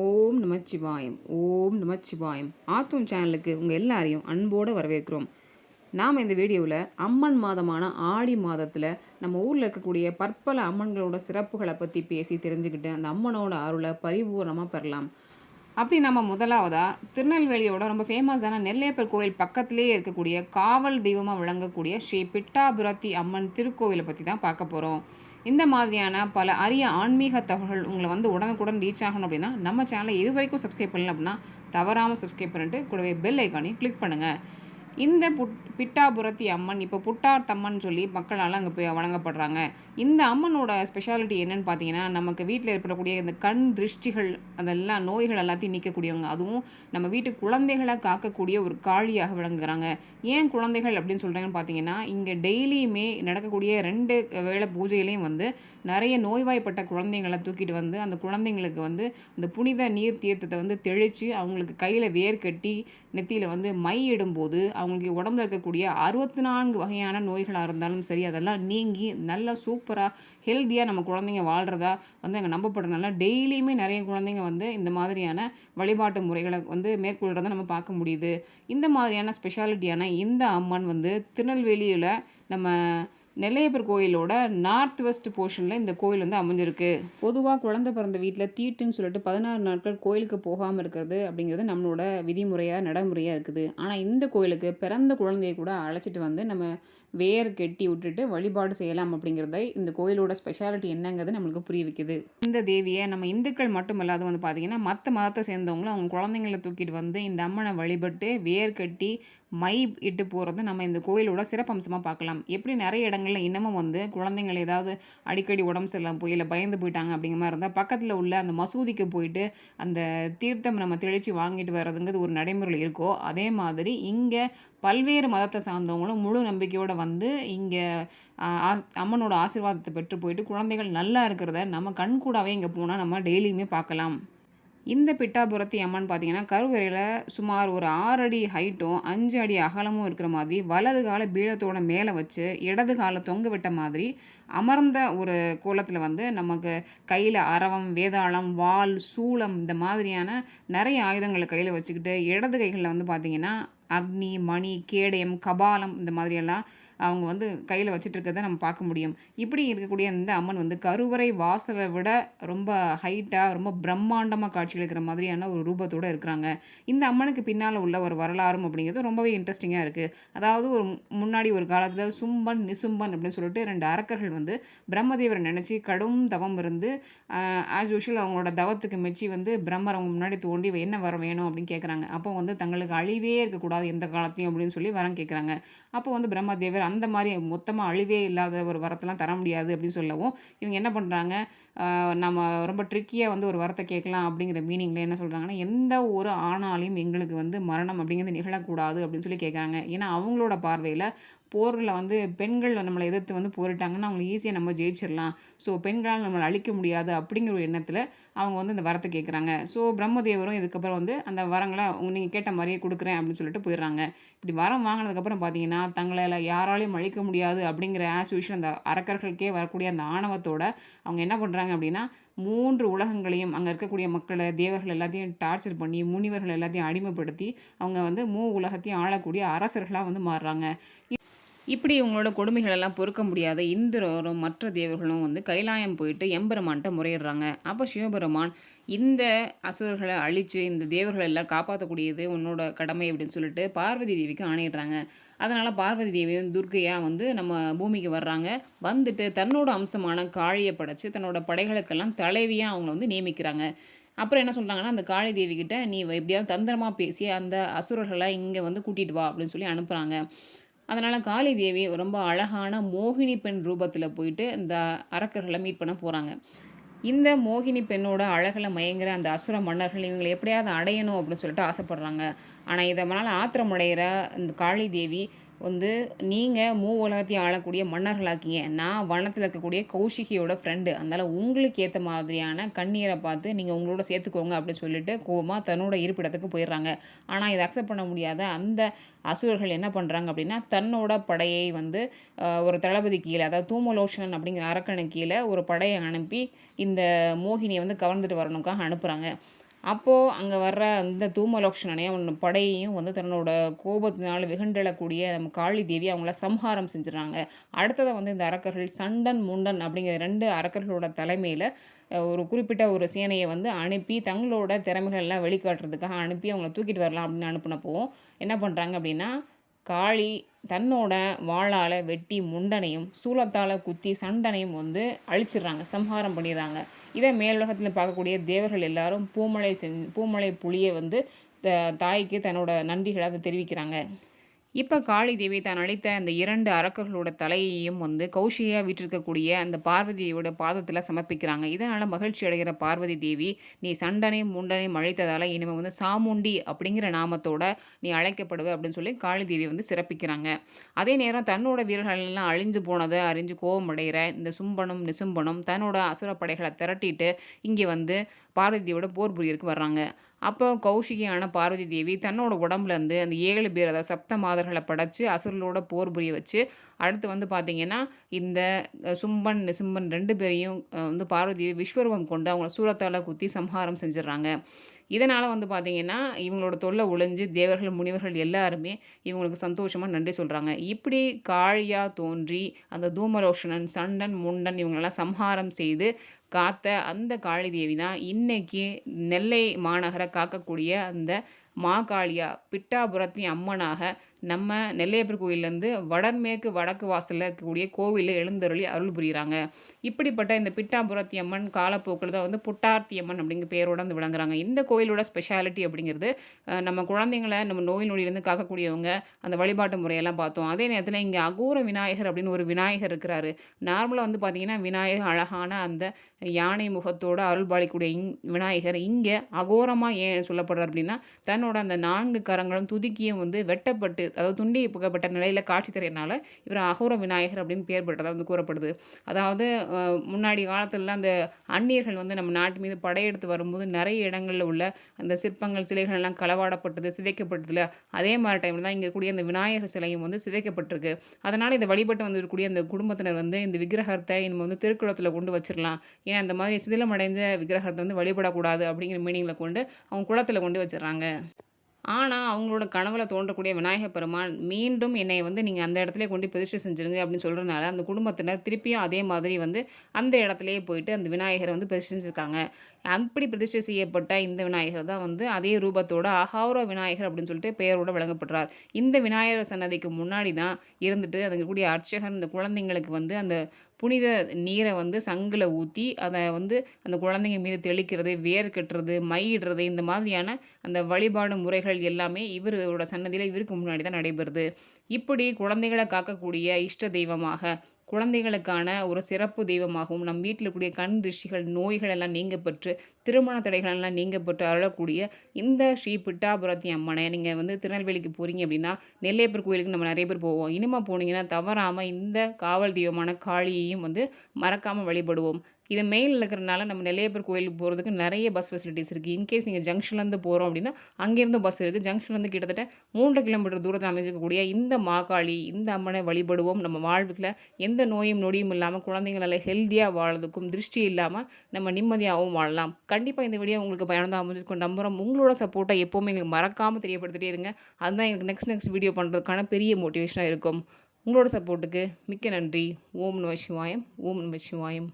ஓம் நமச்சிவாயம் ஓம் நமச்சிவாயம். ஆத்தூன் சேனலுக்கு உங்கள் எல்லாரையும் அன்போடு வரவேற்கிறோம். நாம் இந்த வீடியோவில் அம்மன் மாதமான ஆடி மாதத்தில் நம்ம ஊரில் இருக்கக்கூடிய பற்பல அம்மன்களோட சிறப்புகளை பற்றி பேசி தெரிஞ்சுக்கிட்டு அந்த அம்மனோட அருளை பரிபூர்ணமாக பெறலாம். அப்படி நம்ம முதலாவதாக திருநெல்வேலியோட ரொம்ப ஃபேமஸான நெல்லையப்பர் கோயில் பக்கத்திலேயே இருக்கக்கூடிய காவல் தெய்வமாக விளங்கக்கூடிய ஸ்ரீ பிட்டாபுரத்தி அம்மன் திருக்கோவிலை பற்றி தான் பார்க்க போகிறோம் இந்த மாதிரியான பல அரிய ஆன்மீக தகவல்கள் உங்களை வந்து உடனுக்குடன் ரீச் ஆகணும் அப்படின்னா நம்ம சேனலை இது வரைக்கும் சப்ஸ்கிரைப் பண்ணல அப்படின்னா தவறாமல் சப்ஸ்கிரைப் பண்ணிட்டு கூடவே பெல் ஐக்கானையும் கிளிக் பண்ணுங்கள் இந்த புட் பிட்டாபுரத்தி அம்மன் இப்போ புட்டார்த்தம்மன் சொல்லி மக்களால் அங்கே போய் வழங்கப்படுறாங்க இந்த அம்மனோட ஸ்பெஷாலிட்டி என்னன்னு பார்த்தீங்கன்னா நமக்கு வீட்டில் ஏற்படக்கூடிய இந்த கண் திருஷ்டிகள் அதெல்லாம் நோய்கள் எல்லாத்தையும் நீக்கக்கூடியவங்க. அதுவும் நம்ம வீட்டு குழந்தைகளை காக்கக்கூடிய ஒரு காளியாக விளங்குகிறாங்க ஏன் குழந்தைகள் அப்படின்னு சொல்கிறாங்கன்னு பார்த்தீங்கன்னா இங்கே டெய்லியுமே நடக்கக்கூடிய ரெண்டு வேளை பூஜையிலையும் வந்து நிறைய நோய்வாய்ப்பட்ட குழந்தைங்களை தூக்கிட்டு வந்து அந்த குழந்தைங்களுக்கு வந்து அந்த புனித நீர் தீர்த்தத்தை வந்து தெளித்து அவங்களுக்கு கையில் வேர் கட்டி நெத்தியில் வந்து மை இடும்போது அவங்களுக்கு உடம்புல இருக்கக்கூடிய அறுபத்தி நான்கு வகையான நோய்களாக இருந்தாலும் சரி அதெல்லாம் நீங்கி நல்லா சூப்பராக ஹெல்த்தியாக நம்ம குழந்தைங்க வாழ்கிறதா வந்து அங்கே நம்பப்படுறதுனால டெய்லியுமே நிறைய குழந்தைங்க வந்து இந்த மாதிரியான வழிபாட்டு முறைகளை வந்து மேற்கொள்கிறத நம்ம பார்க்க முடியுது. இந்த மாதிரியான ஸ்பெஷாலிட்டியான இந்த அம்மன் வந்து திருநெல்வேலியில் நம்ம நெல்லையப்பர் கோயிலோட நார்த் வெஸ்ட் போர்ஷனில் இந்த கோயில் வந்து அமைஞ்சிருக்கு. பொதுவாக குழந்தை பிறந்த வீட்டில் தீட்டுன்னு சொல்லிட்டு பதினாறு நாட்கள் கோயிலுக்கு போகாமல் இருக்கிறது அப்படிங்கிறது நம்மளோட விதிமுறையாக நடைமுறையாக இருக்குது. ஆனால் இந்த கோயிலுக்கு பிறந்த குழந்தைய கூட அழைச்சிட்டு வந்து நம்ம வேர் கெட்டி விட்டுட்டு வழிபாடு செய்யலாம் அப்படிங்கிறத இந்த கோயிலோட ஸ்பெஷாலிட்டி என்னங்கிறது நம்மளுக்கு புரிய வைக்குது. இந்த தேவியை நம்ம இந்துக்கள் மட்டும் இல்லாத வந்து பார்த்திங்கன்னா மற்ற மதத்தை சேர்ந்தவங்களும் அவங்க குழந்தைங்கள தூக்கிட்டு வந்து இந்த அம்மனை வழிபட்டு வேர் கட்டி மை இட்டு போகிறது நம்ம இந்த கோயிலோட சிறப்பம்சமாக பார்க்கலாம். எப்படி நிறைய இடங்களில் இன்னமும் வந்து குழந்தைங்கள் ஏதாவது அடிக்கடி உடம்பு சரியில்லாமல் போய் இல்லை பயந்து போயிட்டாங்க அப்படிங்கிற மாதிரி இருந்தால் பக்கத்தில் உள்ள அந்த மசூதிக்கு போயிட்டு அந்த தீர்த்தம் நம்ம தெளித்து வாங்கிட்டு வர்றதுங்கிறது ஒரு நடைமுறையில் இருக்கோ அதே மாதிரி இங்கே பல்வேறு மதத்தை சார்ந்தவங்களும் முழு நம்பிக்கையோடு வந்து இங்கே அம்மனோட ஆசீர்வாதத்தை பெற்று போயிட்டு குழந்தைகள் நல்லா இருக்கிறத நம்ம கண்கூடாவே இங்கே போனால் நம்ம டெய்லியுமே பார்க்கலாம். இந்த பிட்டாபுரத்தி அம்மன் பார்த்தீங்கன்னா கருவறையில் சுமார் ஒரு ஆறு அடி ஹைட்டும் அஞ்சு அடி அகலமும் இருக்கிற மாதிரி வலது கால பீடத்தோட மேலே வச்சு இடது காலை தொங்க விட்ட மாதிரி அமர்ந்த ஒரு கோலத்தில் வந்து நமக்கு கையில் அரவம் வேதாளம் வால் சூளம் இந்த மாதிரியான நிறைய ஆயுதங்களை கையில் வச்சுக்கிட்டு இடது கைகளில் வந்து பார்த்திங்கன்னா அக்னி மணி கேடயம் கபாலம் இந்த மாதிரியெல்லாம் அவங்க வந்து கையில் வச்சுட்டு இருக்கிறத நம்ம பார்க்க முடியும். இப்படி இருக்கக்கூடிய இந்த அம்மன் வந்து கருவறை வாசலை விட ரொம்ப ஹைட்டாக ரொம்ப பிரம்மாண்டமாக காட்சி அளிக்கிற மாதிரியான ஒரு ரூபத்தோடு இருக்கிறாங்க. இந்த அம்மனுக்கு பின்னால் உள்ள ஒரு வரலாறும் அப்படிங்கிறது ரொம்பவே இன்ட்ரெஸ்டிங்காக இருக்குது அதாவது ஒரு முன்னாடி ஒரு காலத்தில் சும்பன் நிசும்பன் அப்படின்னு சொல்லிட்டு ரெண்டு அரக்கர்கள் வந்து பிரம்மதேவரை நினச்சி கடும் தவம் இருந்து ஆஸ் யூஷுவல் அவங்களோட தவத்துக்கு மெச்சி வந்து பிரம்மர் அவங்க முன்னாடி தோண்டி என்ன வர வேணும் அப்படின்னு கேட்குறாங்க அப்போ வந்து தங்களுக்கு அழிவே இருக்கக்கூடாது எந்த காலத்தையும் அப்படின்னு சொல்லி வரம் கேட்குறாங்க அப்போ வந்து பிரம்மதேவர் அந்த மாதிரி மொத்தமாக அழிவே இல்லாத ஒரு வரத்தெல்லாம் தர முடியாது அப்படின்னு சொல்லவும் இவங்க என்ன பண்ணுறாங்க நம்ம ரொம்ப ட்ரிக்கியாக வந்து ஒரு வரத்தை கேட்கலாம் அப்படிங்கிற மீனிங்கில் என்ன சொல்கிறாங்கன்னா எந்த ஒரு ஆணாலையும் எங்களுக்கு வந்து மரணம் அப்படிங்கிறது நிகழக்கூடாது அப்படின்னு சொல்லி கேட்குறாங்க. ஏன்னா அவங்களோட பார்வையில் போரில் வந்து பெண்கள் நம்மளை எதிர்த்து வந்து போரிட்டாங்கன்னா அவங்களை ஈஸியாக நம்ம ஜெயிச்சிடலாம் ஸோ பெண்களால் நம்மளை அழிக்க முடியாது அப்படிங்கிற ஒரு எண்ணத்தில் அவங்க வந்து அந்த வரத்தை கேட்குறாங்க ஸோ பிரம்மதேவரும் இதுக்கப்புறம் வந்து அந்த வரங்களை நீங்கள் கேட்ட மாதிரியே கொடுக்குறேன் அப்படின்னு சொல்லிட்டு போயிடுறாங்க. இப்படி வரம் வாங்கினதுக்கப்புறம் பார்த்தீங்கன்னா தங்களால் யாராலையும் அழிக்க முடியாது அப்படிங்கிற ஆஸ் யூஷுவல் அந்த அரக்கர்களுக்கே வரக்கூடிய அந்த ஆணவத்தோட அவங்க என்ன பண்ணுறாங்க அப்படின்னா மூன்று உலகங்களையும் அங்கே இருக்கக்கூடிய மக்களை தேவர்கள் எல்லாத்தையும் டார்ச்சர் பண்ணி முனிவர்கள் எல்லாத்தையும் அடிமைப்படுத்தி அவங்க வந்து மூ உலகத்தையும் ஆளக்கூடிய அரசர்களாக வந்து மாறுறாங்க. இப்படி இவங்களோட கொடுமைகளெல்லாம் பொறுக்க முடியாத இந்திரரும் மற்ற தேவர்களும் வந்து கைலாயம் போயிட்டு எம்பெருமான்கிட்ட முறையிடுறாங்க. அப்போ சிவபெருமான் இந்த அசுரர்களை அழித்து இந்த தேவர்கள் எல்லாம் காப்பாற்றக்கூடியது உன்னோட கடமை அப்படின்னு சொல்லிட்டு பார்வதி தேவிக்கு ஆணையிடுறாங்க. அதனால் பார்வதி தேவியும் துர்க்கையாக வந்து நம்ம பூமிக்கு வர்றாங்க. வந்துட்டு தன்னோட அம்சமான காழியை படைச்சு தன்னோட படைகளுக்கெல்லாம் தலைவியாக அவங்கள வந்து நியமிக்கிறாங்க. அப்புறம் என்ன சொல்கிறாங்கன்னா அந்த காளி தேவி கிட்ட நீ எப்படியாவது தந்திரமாக பேசி அந்த அசுரர்களை இங்கே வந்து கூட்டிகிட்டு வா அப்படின்னு சொல்லி அனுப்புகிறாங்க அதனால் காளி தேவி ரொம்ப அழகான மோகினி பெண் ரூபத்தில் போயிட்டு இந்த அரக்கர்களை மீட் பண்ண போகிறாங்க இந்த மோகினி பெண்ணோட அழகில் மயங்குற அந்த அசுர மன்னர்கள் இவங்களை எப்படியாவது அடையணும் அப்படின்னு சொல்லிட்டு ஆசைப்பட்றாங்க. ஆனால் இதனால் ஆத்திரமடைகிற இந்த காளி தேவி வந்து நீங்கள் மூ உலகத்தையும் ஆளக்கூடிய மன்னர்களாக்கிங்க. நான் வனத்தில் இருக்கக்கூடிய கௌஷிகியோட ஃப்ரெண்டு அதனால் உங்களுக்கு ஏற்ற மாதிரியான கண்ணீரை பார்த்து நீங்கள் உங்களோட சேர்த்துக்கோங்க அப்படின்னு சொல்லிட்டு கோபமாக தன்னோட இருப்பிடத்துக்கு போயிடுறாங்க. ஆனால் இதை அக்செப்ட் பண்ண முடியாத அந்த அசுரர்கள் என்ன பண்ணுறாங்க அப்படின்னா தன்னோட படையை வந்து ஒரு தளபதி கீழே அதாவது தூமலோஷனன் அப்படிங்கிற அரக்கணு கீழே ஒரு படையை அனுப்பி இந்த மோகினியை வந்து கவர்ந்துட்டு வரணுக்காக அனுப்புகிறாங்க அப்போது அங்கே வர்ற அந்த தூமலோக்ஷனனையும் அவன் படையையும் வந்து தன்னோட கோபத்தினால் வெகுண்டெழக்கூடிய நம்ம காளி தேவி அவங்கள சம்ஹாரம் செஞ்சிடறாங்க. அடுத்ததை வந்து இந்த அரக்கர்கள் சண்டன் முண்டன் அப்படிங்கிற ரெண்டு அரக்கர்களோட தலைமையில் ஒரு குறிப்பிட்ட ஒரு சேனையை வந்து அனுப்பி தங்களோட திறமைகள்லாம் வெளிக்காட்டுறதுக்காக அனுப்பி அவங்கள தூக்கிட்டு வரலாம் அப்படின்னு அனுப்பினப்போ என்ன பண்ணுறாங்க அப்படின்னா காளி தன்னோட வாளால் வெட்டி முண்டனையும் சூலத்தால் குத்தி சண்டனையும் வந்து அழிச்சிடுறாங்க சம்ஹாரம் பண்ணிடுறாங்க. இதை மேலுலகத்தில் பார்க்கக்கூடிய தேவர்கள் எல்லாரும் பூமலை செஞ் பூமலை புலியை வந்து த தாய்க்கு தன்னோட நன்றிகளை அதை தெரிவிக்கிறாங்க. இப்போ காளி தேவி தான் அளித்த அந்த இரண்டு அரக்கர்களோட தலையையும் வந்து கௌஷியாக வீற்றிருக்கக்கூடிய அந்த பார்வதியோட பாதத்தில் சமர்ப்பிக்கிறாங்க. இதனால் மகிழ்ச்சி அடைகிற பார்வதி தேவி நீ சண்டனையும் முண்டனையும் அழைத்ததால் இனிமேல் வந்து சாமுண்டி அப்படிங்கிற நாமத்தோட நீ அழைக்கப்படுவ அப்படின்னு சொல்லி காளி தேவி வந்து சிறப்பிக்கிறாங்க. அதே நேரம் தன்னோட வீரர்கள் எல்லாம் அழிஞ்சு போனதை அறிஞ்சு கோபம் அடைகிற இந்த சும்பனும் நிசும்பனும் தன்னோட அசுரப்படைகளை திரட்டிட்டு இங்கே வந்து பார்வதியோட போர் புரியருக்கு வர்றாங்க. அப்போ கௌஷிகியான பார்வதி தேவி தன்னோட உடம்புலேருந்து அந்த ஏழு பேர் அதாவது சப்த மாதர்களை படைச்சு அசுரலோட போர் புரிய வச்சு அடுத்து வந்து பார்த்திங்கன்னா இந்த சும்பன் சிம்பன் ரெண்டு பேரையும் வந்து பார்வதி விஸ்வரூபம் கொண்டு அவங்கள சூரத்தால் குத்தி சம்ஹாரம் செஞ்சிடறாங்க. இதனால் வந்து பார்த்திங்கன்னா இவங்களோட தொல்லை ஒழிஞ்சு தேவர்கள் முனிவர்கள் எல்லாருமே இவங்களுக்கு சந்தோஷமாக நன்றி சொல்கிறாங்க இப்படி காழியாக தோன்றி அந்த தூமலோஷனன் சண்டன் முண்டன் இவங்களெல்லாம் சம்ஹாரம் செய்து காத்த அந்த காளி தேவி தான் இன்றைக்கி நெல்லை மாநகரை காக்கக்கூடிய அந்த மா காளியா பிட்டாபுரத்தின் அம்மனாக நம்ம நெல்லையப்பர் கோயிலேருந்து வடமேற்கு வடக்கு வாசலில் இருக்கக்கூடிய கோவிலில் எழுந்தருளி அருள் புரிகிறாங்க இப்படிப்பட்ட இந்த பிட்டாபுரத்தி அம்மன் காலப்போக்கில் தான் வந்து புட்டார்த்தி அம்மன் அப்படிங்கிற பேரோட வந்து விளங்குறாங்க. இந்த கோயிலோட ஸ்பெஷாலிட்டி அப்படிங்கிறது நம்ம குழந்தைங்களை நம்ம நோய் நொடியிலேருந்து காக்கக்கூடியவங்க அந்த வழிபாட்டு முறையெல்லாம் பார்த்தோம். அதே நேரத்தில் இங்கே அகோர விநாயகர் அப்படின்னு ஒரு விநாயகர் இருக்கிறாரு. நார்மலாக வந்து பார்த்திங்கன்னா விநாயகர் அழகான அந்த யானை முகத்தோடு அருள்பாலிக்கூடிய இங் விநாயகர் இங்கே அகோரமாக ஏன் சொல்லப்படுறார் அப்படின்னா தன்னோட அந்த நான்கு கரங்களும் துதுக்கியும் வந்து வெட்டப்பட்டு அதாவது துண்டி புகப்பட்ட நிலையில் காட்சி தரையினால இவர் அகோர விநாயகர் அப்படின்னு பேர் பெற்றதாக வந்து கூறப்படுது. அதாவது முன்னாடி காலத்துலலாம் அந்த அந்நியர்கள் வந்து நம்ம நாட்டு மீது படையெடுத்து வரும்போது நிறைய இடங்களில் உள்ள அந்த சிற்பங்கள் சிலைகள் எல்லாம் களவாடப்பட்டது சிதைக்கப்பட்டதில்ல அதே மாதிரி டைமில் தான் இங்கே கூடிய அந்த விநாயகர் சிலையும் வந்து சிதைக்கப்பட்டிருக்கு. அதனால் இந்த வழிபட்டு வந்திருக்கக்கூடிய அந்த குடும்பத்தினர் வந்து இந்த விக்கிரகத்தை நம்ம வந்து திருக்குளத்தில் கொண்டு வச்சிடலாம் ஏன்னா அந்த மாதிரி சிதிலமடைந்த விக்கிரகத்தை வந்து வழிபடக்கூடாது அப்படிங்கிற மீனிங்கில் கொண்டு அவங்க குளத்தில் கொண்டு வச்சிடறாங்க ஆனால் அவங்களோட கனவில் தோன்றக்கூடிய விநாயகர் பெருமான் மீண்டும் என்னை வந்து நீங்கள் அந்த இடத்துல கொண்டு பிரதிஷ்டை செஞ்சுருங்க அப்படின்னு சொல்கிறனால அந்த குடும்பத்தினர் திருப்பியும் அதே மாதிரி வந்து அந்த இடத்துலையே போயிட்டு அந்த விநாயகரை வந்து பிரதிஷ்டை செஞ்சுருக்காங்க. அப்படி பிரதிஷ்டை செய்யப்பட்ட இந்த விநாயகர் தான் வந்து அதே ரூபத்தோட அகார விநாயகர் அப்படின்னு சொல்லிட்டு பெயரோடு வழங்கப்படுறார் இந்த விநாயகர் சன்னதிக்கு முன்னாடி தான் இருந்துட்டு அதுக்கு கூடிய அர்ச்சகர் இந்த குழந்தைங்களுக்கு வந்து அந்த புனித நீரை வந்து சங்கில் ஊற்றி அதை வந்து அந்த குழந்தைங்க மீது தெளிக்கிறது வேர் கட்டுறது மையிடுறது இந்த மாதிரியான அந்த வழிபாடு முறைகள் எல்லாமே இவரோட சன்னதியில் இவருக்கு முன்னாடி தான் நடைபெறுது. இப்படி குழந்தைகளை காக்கக்கூடிய இஷ்ட தெய்வமாக குழந்தைகளுக்கான ஒரு சிறப்பு தெய்வமாகவும் நம் வீட்டில் கூடிய கண் திருஷ்டிகள் நோய்கள் எல்லாம் நீங்க பெற்று திருமண தடைகள் எல்லாம் நீங்க பெற்று அருளக்கூடிய இந்த ஸ்ரீ பிட்டாபுரத்தி அம்மனை நீங்கள் வந்து திருநெல்வேலிக்கு போகிறீங்க அப்படின்னா நெல்லையப்பர் கோயிலுக்கு நம்ம நிறைய பேர் போவோம். இனிமேல் போனீங்கன்னா தவறாமல் இந்த காவல் தெய்வமான காளியையும் வந்து மறக்காமல் வழிபடுவோம். இது மெயிலில் இருக்கிறனால நம்ம நெல்லையப்பர் கோயிலுக்கு போகிறதுக்கு நிறைய பஸ் ஃபெசிலிட்டிஸ் இருக்குது இன்கேஸ் நீங்கள் ஜங்ஷன்லேருந்து போகிறோம் அப்படின்னா அங்கேருந்து பஸ் இருக்குது ஜங்ஷன்லேருந்து கிட்டத்தட்ட மூன்று கிலோமீட்டர் தூரத்தில் அமைஞ்சிக்கக்கூடிய இந்த மாகாளி இந்த அம்மனை வழிபடுவோம். நம்ம வாழ்வுக்கில் எந்த நோயும் நொடியும் இல்லாமல் குழந்தைங்களால் ஹெல்த்தியாக வாழறதுக்கும் திருஷ்டி இல்லாமல் நம்ம நிம்மதியாகவும் வாழலாம். கண்டிப்பாக இந்த வீடியோ உங்களுக்கு பயணம் அமைஞ்சிருக்கும். நம்புகிறோம் உங்களோட சப்போர்ட்டை எப்போவுமே எங்களுக்கு மறக்காமல் தெரியப்படுத்திட்டே இருங்க. அதுதான் எங்களுக்கு நெக்ஸ்ட் நெக்ஸ்ட் வீடியோ பண்ணுறதுக்கான பெரிய மோட்டிவேஷனாக இருக்கும். உங்களோட சப்போர்ட்டுக்கு மிக்க நன்றி. ஓம் நம சிவாயம். ஓம் நம சிவாயம்.